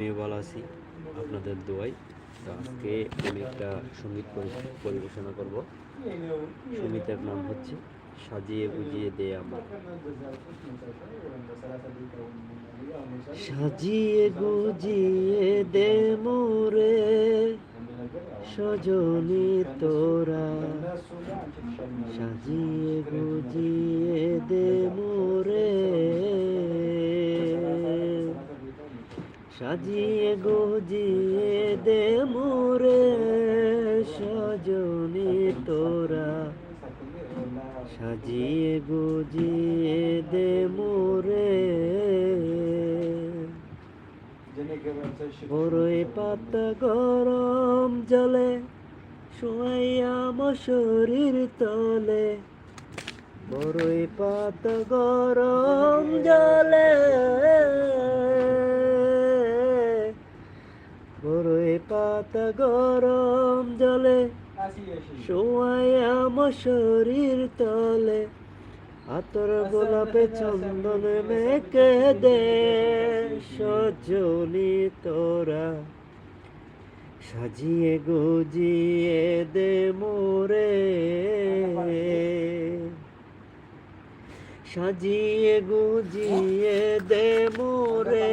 আমি ভালো আছি, আপনাদের দোয়াই তো আজকে আমি একটা সংগীত পরি- পরিবেশনা করব। সঙ্গীতের নাম হচ্ছে সাজিয়ে বুঝিয়ে দে আমার। সাজিয়ে গুজিয়ে দে মোরে, সজনি তোরা। সাজিয়ে গুজিয়ে দে মোরে সাজিয়ে গুজিয়ে দে মোরে সজনি তোরা। সাজিয়ে গুজিয়ে দে মোরে। বড়ই পাতা গরম জলে শোয়াইয়া শরীর তলে। বড়ই পাতা গরম পাতা গরম জলে শোয়াইয়া শরীর তলে। আতর গোলাপে চন্দন মেকে দে সজনি তোরা। সাজিয়ে গুজিয়ে দে মোরে। সাজিয়ে গুজিয়ে দে মোরে।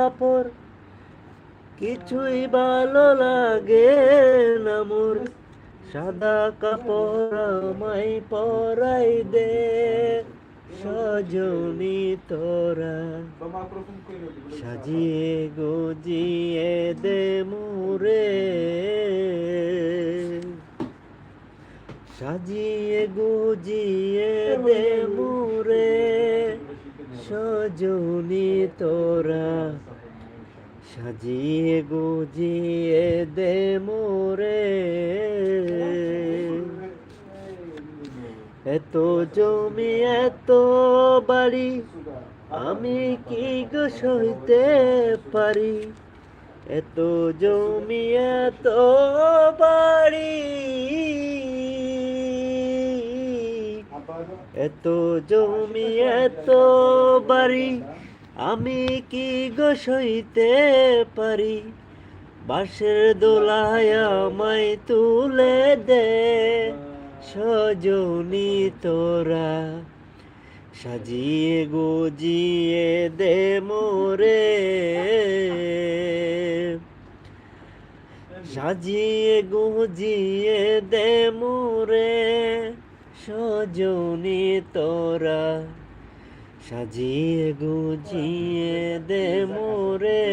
কাপড় কিছুই ভালো লাগে না মোর। সাদা কাপড় আমায় পরাই দে, সজনি তোরা। সাজিয়ে গজিয়ে দে মোরে। সাজিয়ে গুজিয়ে দে মোরে, সজনি তোরা। সাজিয়ে গুজিয়ে দে মোরে। এত জমি, এত বাড়ি, আমি কি গো সইতে পারি? এত জমি, এত বাড়ি, এত জমি, এত বাড়ি আমি কি গো সইতে পারি? বাঁশের দোলায় আমায় তুলে দে। সজনি তোরা, সাজিয়ে গুজিয়ে দে মোরে। সাজিয়ে গুজিয়ে দে মোরে, সজনি তোরা। সাজিয়ে গুজিয়ে দে মোরে।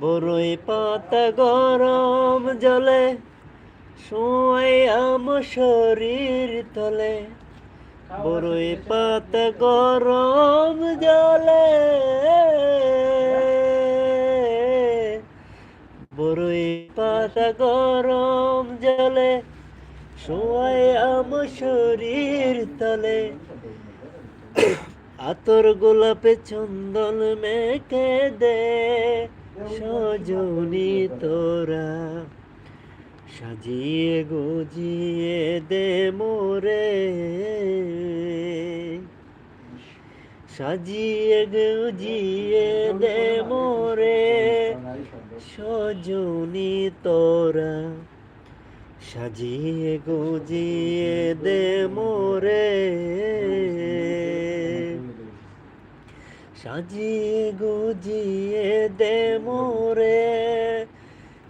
বড়ই পাতা গরম জলে শোয় আম শরীর তলে। বড়ই পাতা গরম জলে বড়ই পাতা গরম শোয় আম শরীর তলে। আতর গোলাপে চন্দন মেখে দে, সজনি তোরা। সাজিয়ে গুজিয়ে দে মোরে। সাজিয়ে গুজিয়ে দে মোরে, সজনি তোরা। সাজিয়ে গুজিয়ে দে মোরে সাজিয়ে গুজিয়ে দে মোরে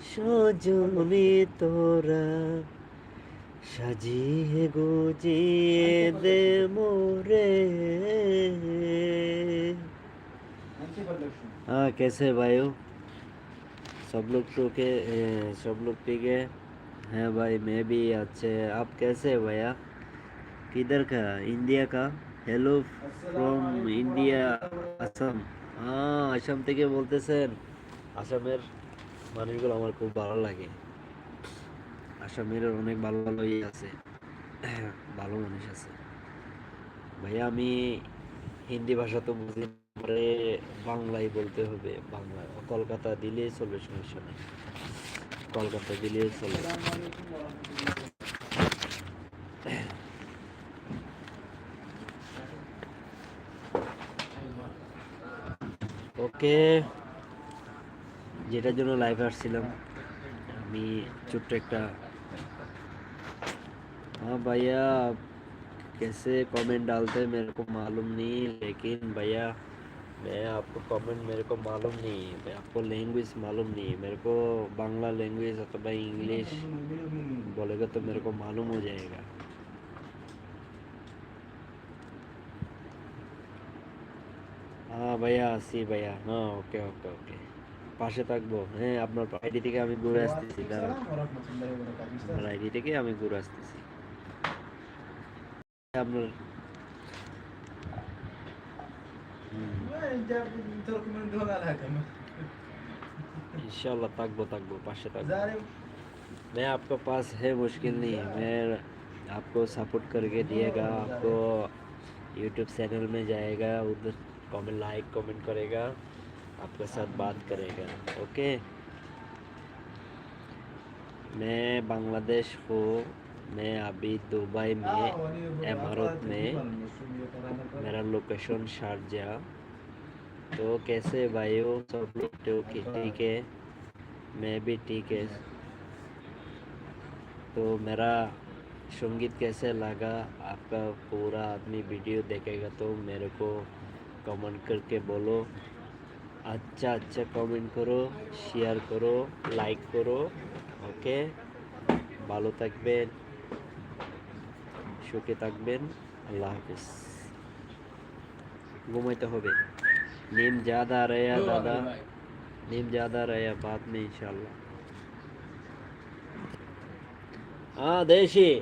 সজনি তোরা সাজিয়ে গুজিয়ে দে মোরে हाँ कैसे भाई हो सब लोग तो के ए, सब लोग ठीक है हैं भाई मैं भी अच्छे आप कैसे हैं भैया किधर का इंडिया का হ্যালো ফ্রম ইন্ডিয়া আসাম হ্যাঁ আসাম থেকে বলতেছেন আসামের মানুষগুলো আমার খুব ভালো লাগে আসামের অনেক ভালো ভালো ইয়ে আছে ভালো মানুষ আছে ভাইয়া আমি হিন্দি ভাষা তো বুঝি না, পরে বাংলাই বলতে হবে বাংলা কলকাতা দিলেই চলবে সমস্যা নেই کولکتہ کے لیے چلے ওকে যেটার জন্য লাইভে আসছিলাম، আমি ছোট্ট একটা ہاں بھیا کیسے کامنٹ ڈالتے میرے کو معلوم نہیں لیکن بھیا میں آپ کو کامن میرے کو معلوم نہیں میں آپ کو لینگویج معلوم نہیں ہے۔ میرے کو بنگلہ لینگویج اتبا انگلش بولے گا تو میرے کو معلوم ہو جائے گا۔ হ্যাঁ ভাইয়া আছি ভাইয়া হ্যাঁ ওকে ওকে ওকে পাশে থাকবো হ্যাঁ আপনার আইডি থেকে আমি ঘুরে আসতেছি আপনার আইডি থেকে আমি ঘুরে আসতেছি আপনার ان شاء اللہ تک بو تک بو پاس تک میں آپ کے پاس ہے مشکل نہیں۔ میں آپ کو سپورٹ کر کے دیے گا آپ کو یوٹیوب چینل میں جائے گا ادھر کامنٹ لائک کامنٹ کرے گا آپ کے ساتھ بات کرے گا۔ اوکے؟ میں بنگلہ دیش ہوں۔ میں ابھی دبئی میں امارت میں۔ میرا لوکیشن شارجہ۔ तो कैसे भाइयों सब लोग ठीक ठीक है मैं भी ठीक है तो मेरा संगीत कैसे लगा आपका पूरा आदमी वीडियो देखेगा तो मेरे को कमेंट करके बोलो अच्छा अच्छा कमेंट करो शेयर करो लाइक करो ওকে ভালো থাকবেন সুখে থাকবেন আল্লাহ হাফিজ ঘুমাইতে হবে نیم زیادہ رہے دادا نیم زیادہ رہے بعد میں انشاءاللہ۔ ہاں دیشی۔